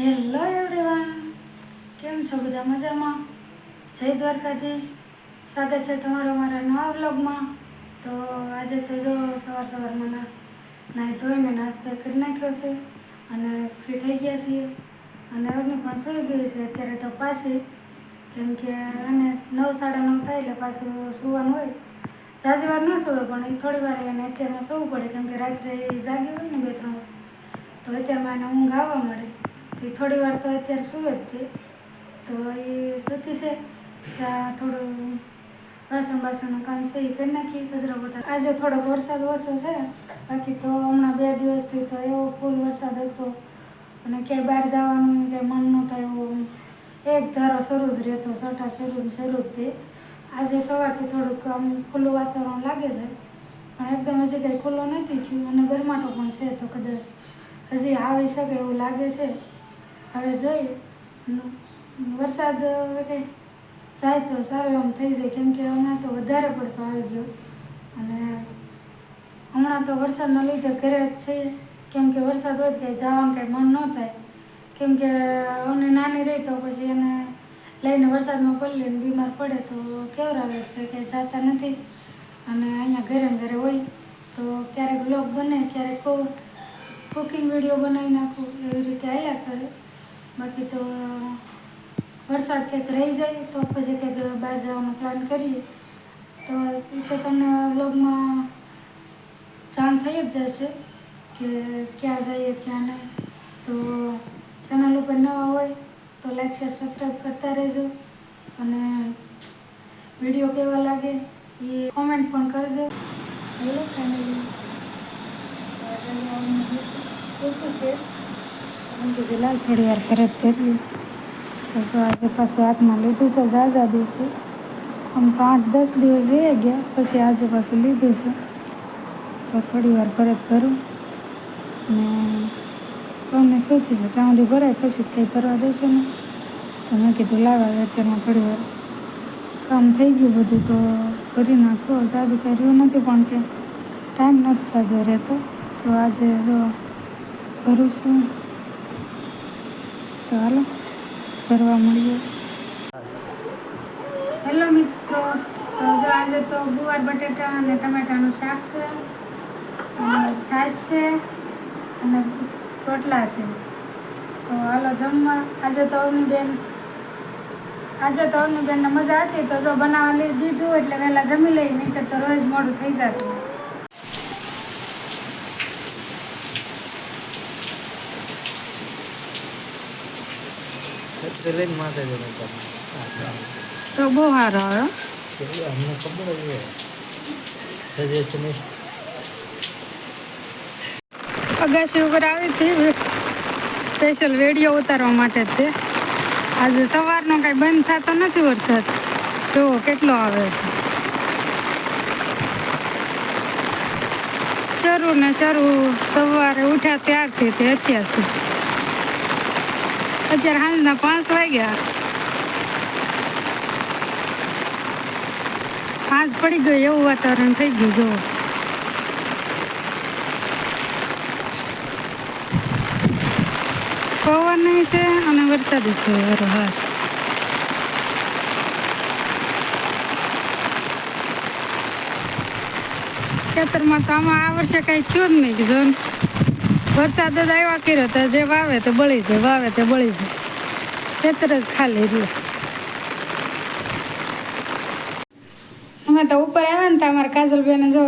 Hello everyone કેમ છો બધા મજામાં? જય દ્વારકાધીશ. સ્વાગત છે તમારું મારા નવા વ્લોગમાં. તો આજે તો જો સવાર સવારમાં ના નાહી મેં નાસ્તો કરી નાખ્યો છે અને ફ્રી થઈ ગયા છીએ. અને અગ્નિ પણ સૂઈ ગઈ છે, અત્યારે તો પાછી. કેમ કે એને નવ સાડા નવ થાય એટલે પાછું સુવાનું હોય. સાજી વાર ન સુવે પણ એ થોડી વાર એને અત્યારમાં સૂવું પડે, કેમ કે રાત્રે જાગ્યું જાગી હોય ને બે ત્રણ તો અત્યારમાં એને ઊંઘ આવવા મળે. તે થોડી વાર તો અત્યારે સુવે જ તે તો એ સુતી છે ત્યાં થોડું વાસણ બાસણનું કામ છે એ કરી નાખી કચરો બધા આજે થોડોક વરસાદ ઓછો છે, બાકી તો હમણાં બે દિવસથી તો એવો ફૂલ વરસાદ હતો અને ક્યાંય બહાર જવાનું કે મન ન થાય એવું એક ધારો શરૂ જ રહેતો સટા શરૂ શરૂ જ તે. આજે સવારથી થોડુંક આમ ખુલ્લું વાતાવરણ લાગે છે, પણ એકદમ હજી કંઈ ખુલ્લું નથી થયું અને ગરમાટો પણ છે તો કદાચ હજી આવી શકે એવું લાગે છે. હવે જોઈએ. વરસાદ હવે કંઈ જાય તો સારું એમ થઈ જાય. કેમ કે હમણાં તો વધારે પડતો આવી ગયો. અને હમણાં તો વરસાદના લીધે ઘરે જ છીએ કેમ કે વરસાદ હોય કંઈ જવાનું કંઈ મન ન થાય. કેમ કે અમે નાની રહી તો પછી એને લઈને વરસાદમાં પડી ને બીમાર પડે તો કેવરાવે એટલે કે જાતા નથી. અને અહીંયા ઘરે ઘરે હોય તો ક્યારેક બ્લોગ બને ક્યારેક કુકિંગ વીડિયો બનાવી નાખું. એવી રીતે આવ્યા કરે. બાકી તો વરસાદ ક્યાંક રહી જાય, તો પછી ક્યાંક બહાર જવાનો પ્લાન કરીએ. તો એ તો તમને બ્લોગમાં જાણ થઈ જ જશે કે ક્યાં જઈએ, ક્યાં નહીં. તો ચેનલ ઉપર નવા હોય તો લાઈક શેર સબસ્ક્રાઈબ કરતા રહેજો. અને વીડિયો કેવા લાગે એ કોમેન્ટ પણ કરજો. હેલો ફેમિલી શું છે. એમ કીધું થોડી વાર ફરજ કરીએ તો શું આજે પાછું હાથમાં લીધું છે ઝાઝા દિવસે? આમ તો આઠ દસ દિવસ વહી ગયા, પછી આજે પાછું લીધું છે. તો થોડી વાર ફરજ કરું ને તમને શું થશે? ત્યાં સુધી ભરાય, પછી કંઈ ભરવા દેશે ને? તો મેં કીધું, લાવા અત્યારમાં થોડી વાર કામ થઈ ગયું બધું, તો ભરી નાખો. સાજુ કંઈ રહ્યું નથી, પણ કે ટાઈમ નથી સાજો રહેતો. તો આજે ભરું છું. તો હાલો, ફરવા મળીએ. હેલો મિત્રો, તો જો આજે તો ગુવાર, બટેટા અને ટમેટાનું શાક છે છાશ છે, અને રોટલા છે. તો હાલો જમવા. આજે તો અવની બેન આજે તો અવની બેનને મજા હતી, તો જો બનાવવા લઈ દીધું એટલે વહેલા જમી લઈ નહીં તો રોજ મોડું થઈ જતું. લઈને માથે જ તો બહુ સારો આવ્યો અમને ખબર જ છે. અગાસી ઉપર આવી હતી સ્પેશિયલ વેડિયો ઉતારવા માટે તે. આજે સવારનો કાંઈ બંધ થતો નથી વરસાદ. જુઓ કેટલો આવે છે. શરૂ ને શરૂ સવારે ઉઠ્યા ત્યારથી તે અત્યાર સુધી. અત્યારે સાંજના પાંચ વાગ્યા. પાંચ પડી ગયો, એવું વાતાવરણ થઈ ગયું જો પવન છે અને વરસાદ છે હરોહાર ખેતરમાં તો આમાં આ વર્ષે કાંઈ થયું જ નહીં જો. વરસાદ જ આવ્યા કર્યો, તો જે વાવે તે બળી જાય, વાવે તે બળી જાય. ખેતર જ ખાલી રહ્યું અમે તો ઉપર આવ્યા ને તો અમારા કાજલબેને જો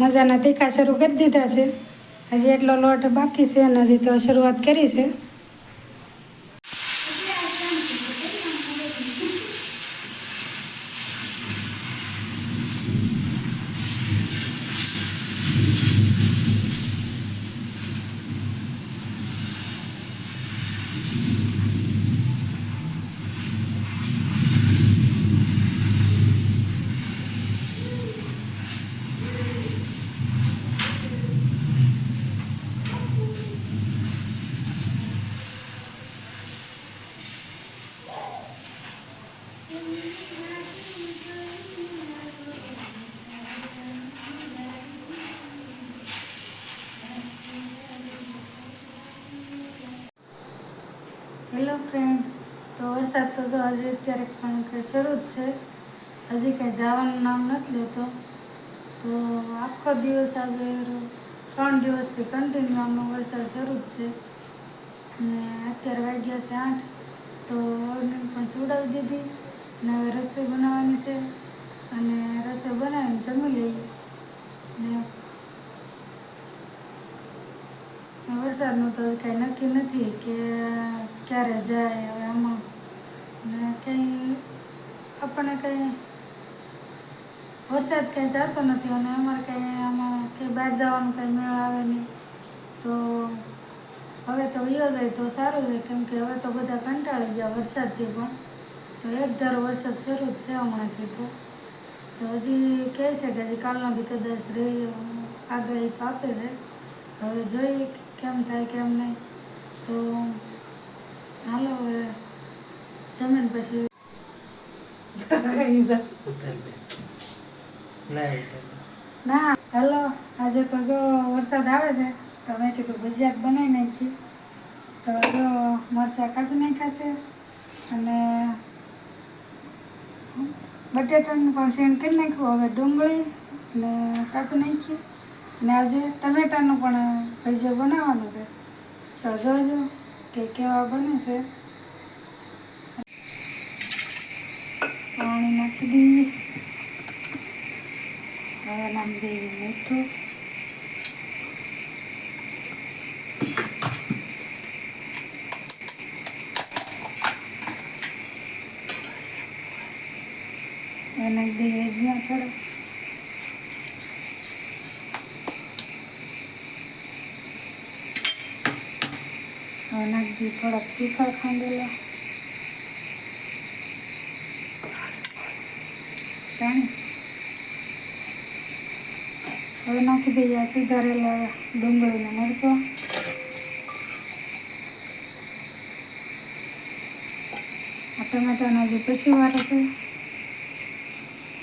મજાના તીખા શરૂ કરી દીધા છે. હજી એટલો લોટ બાકી છે અને હજી તો શરૂઆત કરી છે. હેલો ફ્રેન્ડ્સ તો વરસાદ તો જો હજી અત્યારે પણ કંઈ શરૂ જ છે. હજી કંઈ જવાનું નામ નથી લેતો. તો આખો દિવસ આજે ત્રણ દિવસથી કન્ટિન્યુ આમનો વરસાદ શરૂ જ છે. અને અત્યારે વાગ્યા છે આઠ. તો અવની પણ સુડાવી દીધી. અને હવે રસોઈ બનાવવાની છે. અને રસોઈ બનાવીને જમી લઈએ. ને વરસાદનું તો કાંઈ નક્કી નથી કે ક્યારે જાય હવે આમાં. ને કંઈ આપણને કંઈ વરસાદ કંઈ જતો નથી અને અમારે કંઈ આમાં કંઈ બહાર જવાનું કંઈ મેળ આવે નહીં. તો હવે તો વયો જાય તો સારું છે કેમ કે હવે તો બધા કંટાળી ગયા વરસાદથી પણ. તો એક ધારો વરસાદ શરૂ જ છે હમણાંથી તો. તો હજી કહે છે કે હજી કાલનો બી કદાચ રહી, આગાહી તો આપે છે. હવે જોઈએ કેમ થાય કેમ નહીં? તો હાલો હવે જમીન પછી ના હેલો આજે તો જો વરસાદ આવે છે તો મેં કીધું ભજીયા જ બનાવી નાખી તો જો મરચાં કાપી નાખ્યા છે અને બટેટાનું પણ સેન્ડ કરી નાખ્યું હવે ડુંગળી ને કાપી નાખી અને આજે ટમેટાનું પણ ભજીયો બનાવવાનું છે. તો જોજો કે કેવા બને છે. પાણી નાખી દઈએ. હવે નાખી દઈએ મીઠું. નાખી દઈએ અજમા થોડો. દઈએ થોડાક તીખા ખાંડેલા. હવે નાખી દઈએ સુધારેલા ડુંગળીના મરચાં. આ ટમેટાના જે પછી વાળો છે.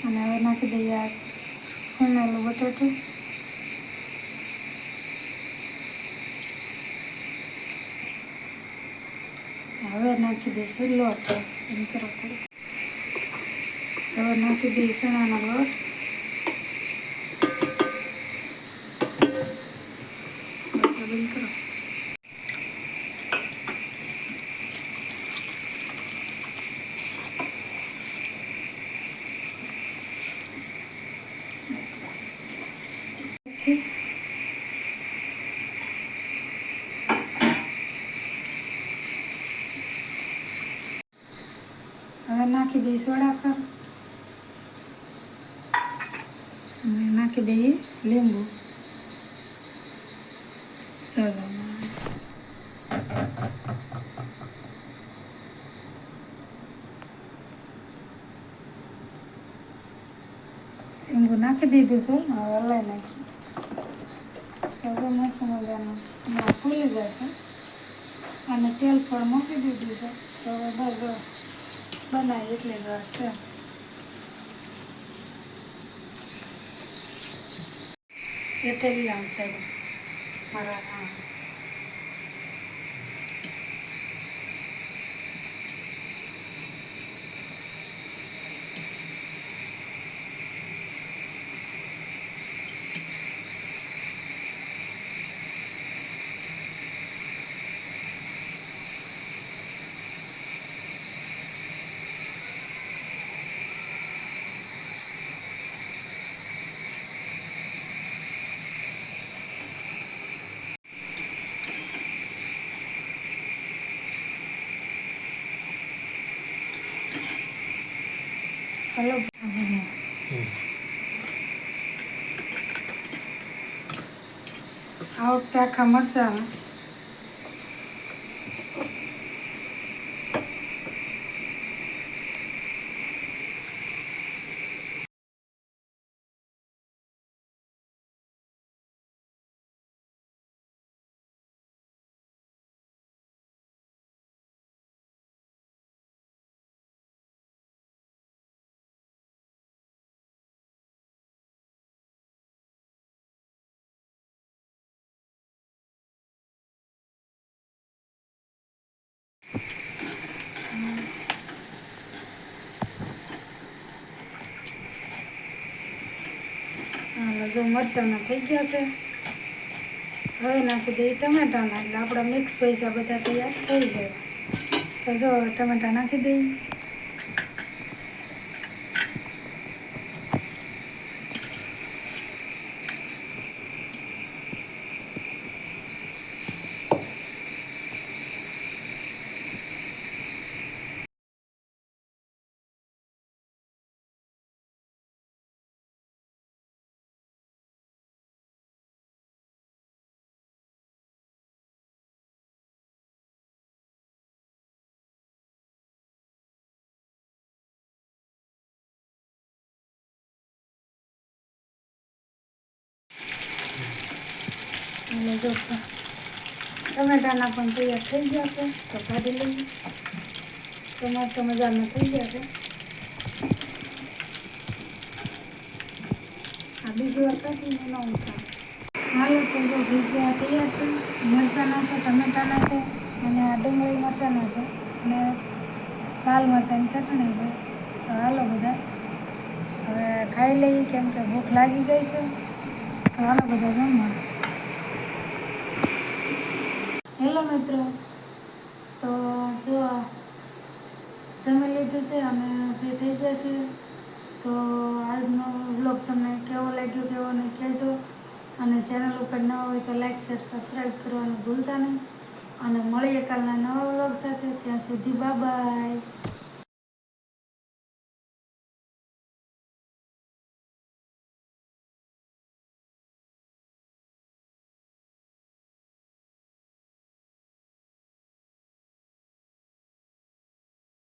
અને હવે નાખી દઈએ છીણેલું બટાટું. હવે નાખી દઈશું લોટ એમ કરો થોડું હવે નાખી દઈશું નાનો લોટ. ઠીક હવે નાખી દઈએ સોડા અને નાખી દઈએ લીંબુ. લીંબુ નાખી દીધું છે, હવે હલાઈ નાખી મસ્ત મજાનું. ફૂલી જશે. અને તેલ પણ મૂકી દીધું છે. તો બસ જો બનાવી એટલી જ વાર છે એ તેલ આમ છે મારા હલો. આ વખતે આખા મરચાં જો મરચાંના થઈ ગયા છે. હવે નાખી દઈએ ટમેટાના, એટલે આપણા મિક્સ પૈસા બધા તૈયાર થઈ જાય. તો જો ટમેટા નાખી દઈએ. એટલે જો ટમેટાના પણ તૈયાર થઈ ગયા છે, તો કાઢી લઈએ. મસ્ત મજાના થઈ ગયા છે. આ બીજી વાર કાઢીને ન ઉઠા હાલો, તો જો ભીજ્યા તૈયાર છે. મરચાંના છે, ટમેટાના છે, અને આ ડુંગળી મરચાંના છે, અને લાલ મરચાંની ચટણી છે. તો હાલો બધા. હવે ખાઈ લઈએ, કેમ કે ભૂખ લાગી ગઈ છે. તો હાલો બધા જમવા. હેલો મિત્રો. તો જો જમી લીધું છે અને ફ્રી થઈ ગયા છે. તો આજનો વ્લોગ તમને કેવો લાગ્યો, કેવો નહીં કહેજો. અને ચેનલ ઉપર ન હોય તો લાઈક શેર સબસ્ક્રાઈબ કરવાનું ભૂલતા નહીં. અને મળીએ કાલના નવા વ્લોગ સાથે. ત્યાં સુધી બાય